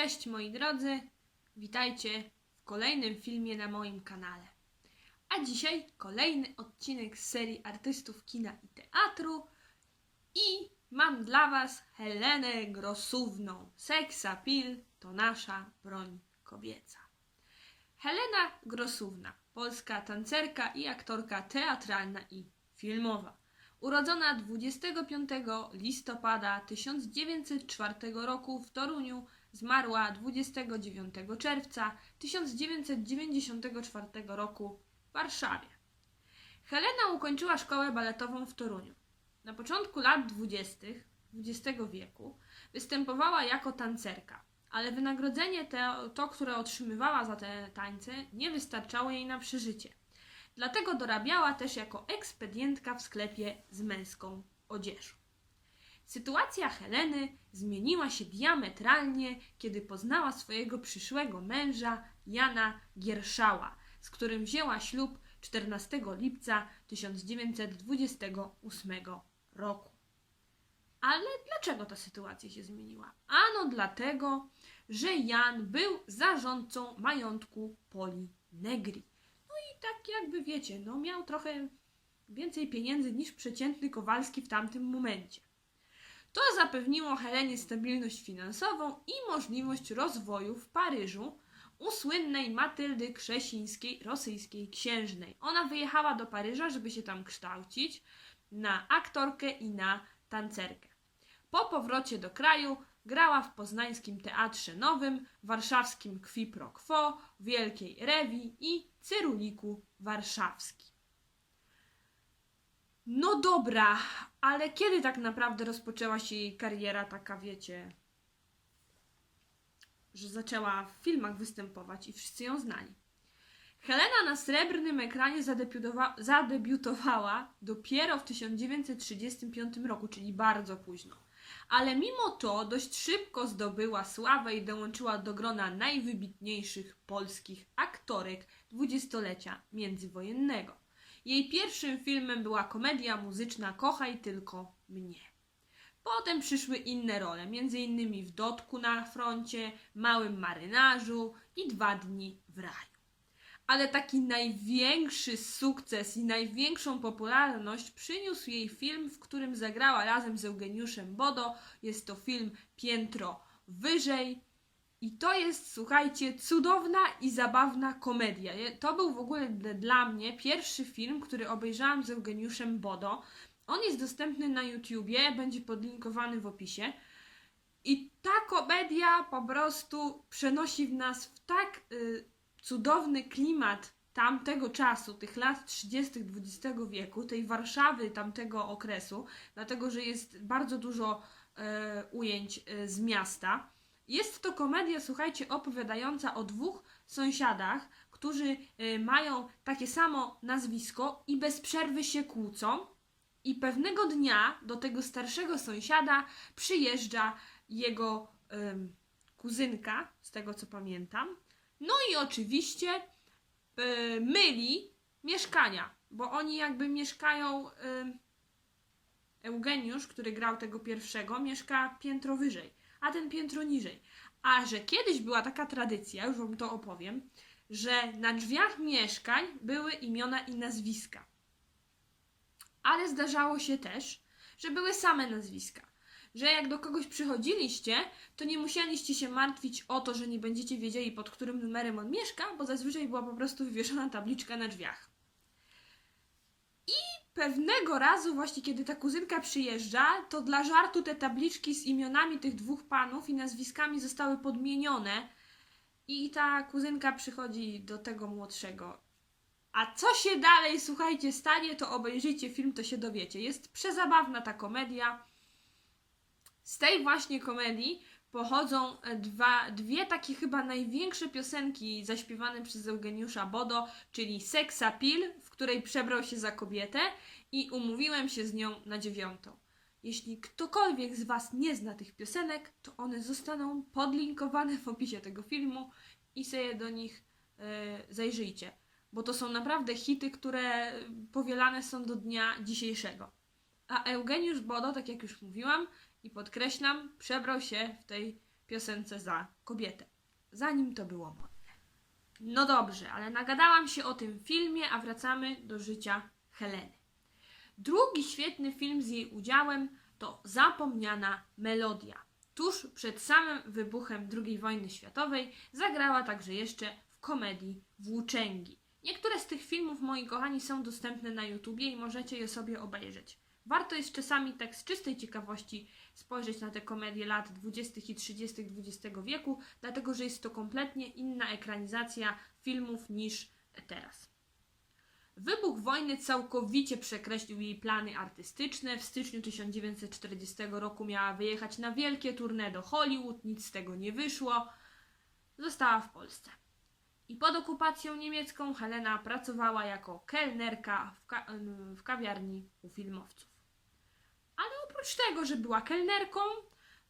Cześć moi drodzy, witajcie w kolejnym filmie na moim kanale. A dzisiaj kolejny odcinek z serii artystów kina i teatru i mam dla Was Helenę Grosówną. Seksapil to nasza broń kobieca. Helena Grosówna, polska tancerka i aktorka teatralna i filmowa. Urodzona 25 listopada 1904 roku w Toruniu, zmarła 29 czerwca 1994 roku w Warszawie. Helena ukończyła szkołę baletową w Toruniu. Na początku lat 20. XX wieku występowała jako tancerka, ale wynagrodzenie to, które otrzymywała za te tańce, nie wystarczało jej na przeżycie. Dlatego dorabiała też jako ekspedientka w sklepie z męską odzieżą. Sytuacja Heleny zmieniła się diametralnie, kiedy poznała swojego przyszłego męża Jana Gierszała, z którym wzięła ślub 14 lipca 1928 roku. Ale dlaczego ta sytuacja się zmieniła? Ano dlatego, że Jan był zarządcą majątku Poli Negri. No i tak jakby wiecie, no miał trochę więcej pieniędzy niż przeciętny Kowalski w tamtym momencie. To zapewniło Helenie stabilność finansową i możliwość rozwoju w Paryżu u słynnej Matyldy Krzesińskiej, rosyjskiej księżnej. Ona wyjechała do Paryża, żeby się tam kształcić na aktorkę i na tancerkę. Po powrocie do kraju grała w poznańskim Teatrze Nowym, warszawskim Qui Pro Quo, Wielkiej Rewi i Cyruliku Warszawskim. No dobra, ale kiedy tak naprawdę rozpoczęła się jej kariera taka, wiecie, że zaczęła w filmach występować i wszyscy ją znali? Helena na srebrnym ekranie zadebiutowa- zadebiutowała dopiero w 1935 roku, czyli bardzo późno. Ale mimo to dość szybko zdobyła sławę i dołączyła do grona najwybitniejszych polskich aktorek dwudziestolecia międzywojennego. Jej pierwszym filmem była komedia muzyczna Kochaj tylko mnie. Potem przyszły inne role, m.in. w Dotku na froncie, Małym marynarzu i Dwa dni w raju. Ale taki największy sukces i największą popularność przyniósł jej film, w którym zagrała razem z Eugeniuszem Bodo. Jest to film Piętro wyżej. I to jest, słuchajcie, cudowna i zabawna komedia. To był w ogóle dla mnie pierwszy film, który obejrzałam z Eugeniuszem Bodo. On jest dostępny na YouTubie, będzie podlinkowany w opisie. I ta komedia po prostu przenosi w nas w tak y, cudowny klimat tamtego czasu, tych lat 30. XX wieku, tej Warszawy tamtego okresu, dlatego że jest bardzo dużo e, ujęć e, z miasta. Jest to komedia, słuchajcie, opowiadająca o dwóch sąsiadach, którzy e, mają takie samo nazwisko i bez przerwy się kłócą. I pewnego dnia do tego starszego sąsiada przyjeżdża jego kuzynka, z tego co pamiętam. No i oczywiście e, myli mieszkania, bo oni jakby mieszkają. Eugeniusz, który grał tego pierwszego, mieszka piętro wyżej, a ten piętro niżej. A że kiedyś była taka tradycja, już wam to opowiem, że na drzwiach mieszkań były imiona i nazwiska. Ale zdarzało się też, że były same nazwiska. Że jak do kogoś przychodziliście, to nie musieliście się martwić o to, że nie będziecie wiedzieli, pod którym numerem on mieszka, bo zazwyczaj była po prostu wywieszona tabliczka na drzwiach. Pewnego razu, właśnie kiedy ta kuzynka przyjeżdża, to dla żartu te tabliczki z imionami tych dwóch panów i nazwiskami zostały podmienione. I ta kuzynka przychodzi do tego młodszego. A co się dalej, słuchajcie, stanie, to obejrzyjcie film, to się dowiecie. Jest przezabawna ta komedia. Z tej właśnie komedii pochodzą e, dwa, dwie takie chyba największe piosenki zaśpiewane przez Eugeniusza Bodo, czyli Seksapil, w której przebrał się za kobietę i umówiłem się z nią na dziewiątą. Jeśli ktokolwiek z Was nie zna tych piosenek, to one zostaną podlinkowane w opisie tego filmu i sobie do nich e, zajrzyjcie, bo to są naprawdę hity, które powielane są do dnia dzisiejszego. A Eugeniusz Bodo, tak jak już mówiłam i podkreślam, przebrał się w tej piosence za kobietę. Zanim to było modne. No dobrze, ale nagadałam się o tym filmie, a wracamy do życia Heleny. Drugi świetny film z jej udziałem to Zapomniana Melodia. Tuż przed samym wybuchem II wojny światowej zagrała także jeszcze w komedii Włóczęgi. Niektóre z tych filmów, moi kochani, są dostępne na YouTubie i możecie je sobie obejrzeć. Warto jest czasami tak z czystej ciekawości spojrzeć na te komedie lat 20. i 30. XX wieku, dlatego że jest to kompletnie inna ekranizacja filmów niż teraz. Wybuch wojny całkowicie przekreślił jej plany artystyczne. W styczniu 1940 roku miała wyjechać na wielkie tournée do Hollywood, nic z tego nie wyszło. Została w Polsce. I pod okupacją niemiecką Helena pracowała jako kelnerka w, ka- w kawiarni u filmowców. Oprócz tego, że była kelnerką,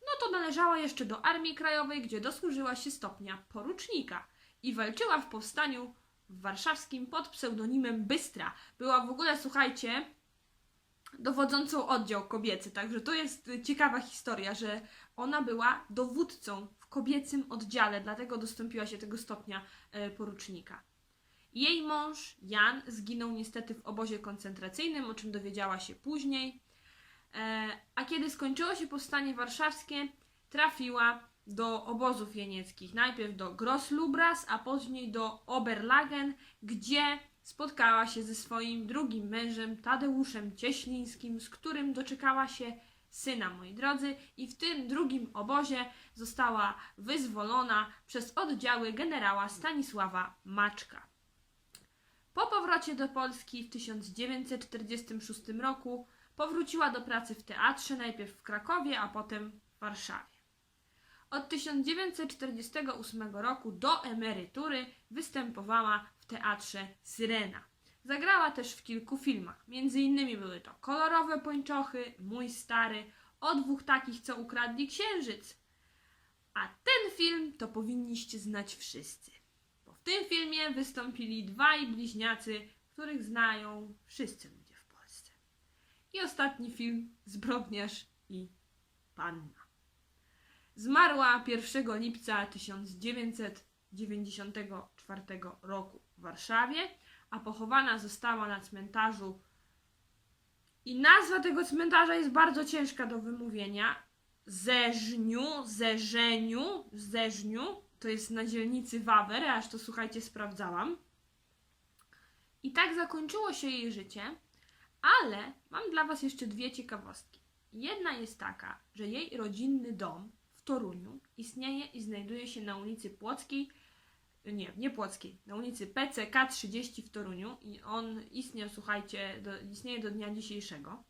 no to należała jeszcze do Armii Krajowej, gdzie dosłużyła się stopnia porucznika i walczyła w powstaniu warszawskim pod pseudonimem Bystra. Była w ogóle, słuchajcie, dowodzącą oddział kobiecy, także to jest ciekawa historia, że ona była dowódcą w kobiecym oddziale, dlatego dostąpiła się tego stopnia e, porucznika. Jej mąż, Jan, zginął niestety w obozie koncentracyjnym, o czym dowiedziała się później. E, A kiedy skończyło się powstanie warszawskie, trafiła do obozów jenieckich. Najpierw do Gross-Lubras, a później do Oberlagen, gdzie spotkała się ze swoim drugim mężem, Tadeuszem Cieślińskim, z którym doczekała się syna, moi drodzy, i w tym drugim obozie została wyzwolona przez oddziały generała Stanisława Maczka. Po powrocie do Polski w 1946 roku powróciła do pracy w teatrze, najpierw w Krakowie, a potem w Warszawie. Od 1948 roku do emerytury występowała w teatrze Syrena. Zagrała też w kilku filmach. Między innymi były to Kolorowe pończochy, Mój stary, o dwóch takich, co ukradli księżyc. A ten film to powinniście znać wszyscy. Bo w tym filmie wystąpili dwaj bliźniacy, których znają wszyscy. I ostatni film Zbrodniarz i Panna. Zmarła 1 lipca 1994 roku w Warszawie, a pochowana została na cmentarzu. I nazwa tego cmentarza jest bardzo ciężka do wymówienia. Zeżniu, Zerzeniu, Zeżniu, to jest na dzielnicy Wawer, aż to słuchajcie, sprawdzałam. I tak zakończyło się jej życie, ale mam dla Was jeszcze dwie ciekawostki. Jedna jest taka, że jej rodzinny dom w Toruniu istnieje i znajduje się na ulicy Płockiej, nie, nie Płockiej, na ulicy PCK 30 w Toruniu i on istniał, słuchajcie, do, istnieje do dnia dzisiejszego.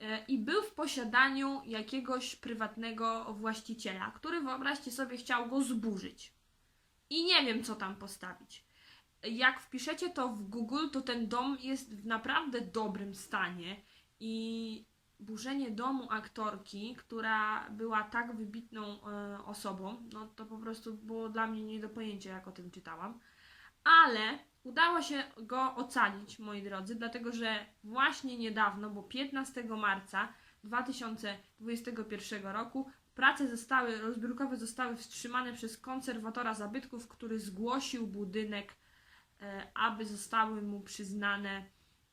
E, I był w posiadaniu jakiegoś prywatnego właściciela, który wyobraźcie sobie chciał go zburzyć. I nie wiem, co tam postawić. Jak wpiszecie to w Google, to ten dom jest w naprawdę dobrym stanie i burzenie domu aktorki, która była tak wybitną e, osobą, no to po prostu było dla mnie nie do pojęcia, jak o tym czytałam. Ale udało się go ocalić, moi drodzy, dlatego że właśnie niedawno, bo 15 marca 2021 roku, prace zostały, rozbiórkowe zostały wstrzymane przez konserwatora zabytków, który zgłosił budynek, aby zostały mu przyznane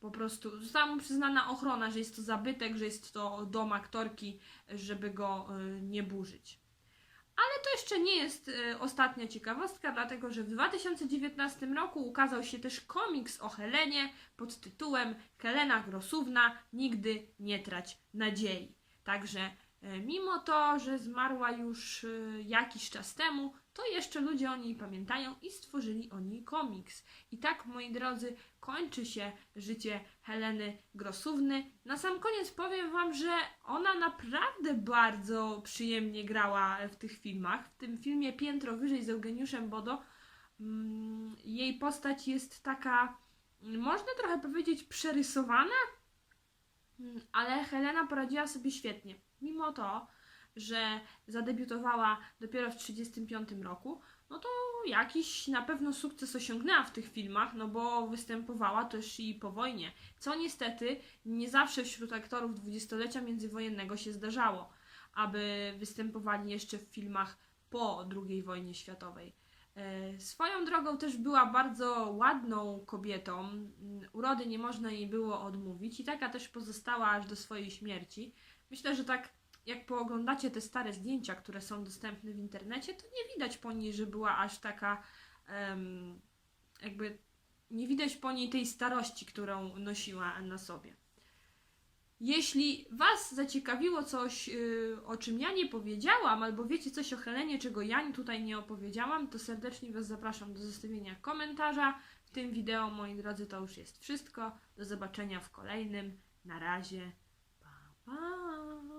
po prostu została mu przyznana ochrona, że jest to zabytek, że jest to dom aktorki, żeby go y, nie burzyć. Ale to jeszcze nie jest y, ostatnia ciekawostka, dlatego że w 2019 roku ukazał się też komiks o Helenie pod tytułem Helena Grosówna Nigdy nie trać nadziei. Także mimo to, że zmarła już y, jakiś czas temu, to jeszcze ludzie o niej pamiętają i stworzyli o niej komiks. I tak, moi drodzy, kończy się życie Heleny Grosówny. Na sam koniec powiem Wam, że ona naprawdę bardzo przyjemnie grała w tych filmach. W tym filmie Piętro wyżej z Eugeniuszem Bodo mm, jej postać jest taka, można trochę powiedzieć, przerysowana, Mm, ale Helena poradziła sobie świetnie. Mimo to, że zadebiutowała dopiero w 1935 roku, no to jakiś na pewno sukces osiągnęła w tych filmach, no bo występowała też i po wojnie, co niestety nie zawsze wśród aktorów dwudziestolecia międzywojennego się zdarzało, aby występowali jeszcze w filmach po II wojnie światowej. E, Swoją drogą też była bardzo ładną kobietą. Mm, Urody nie można jej było odmówić i taka też pozostała aż do swojej śmierci. Myślę, że tak jak pooglądacie te stare zdjęcia, które są dostępne w internecie, to nie widać po niej, że była aż taka em, jakby nie widać po niej tej starości, którą nosiła na sobie. Jeśli Was zaciekawiło coś, yy, o czym ja nie powiedziałam, albo wiecie coś o Helenie, czego ja tutaj nie opowiedziałam, to serdecznie Was zapraszam do zostawienia komentarza. W tym wideo, moi drodzy, to już jest wszystko. Do zobaczenia w kolejnym. Na razie. 啊。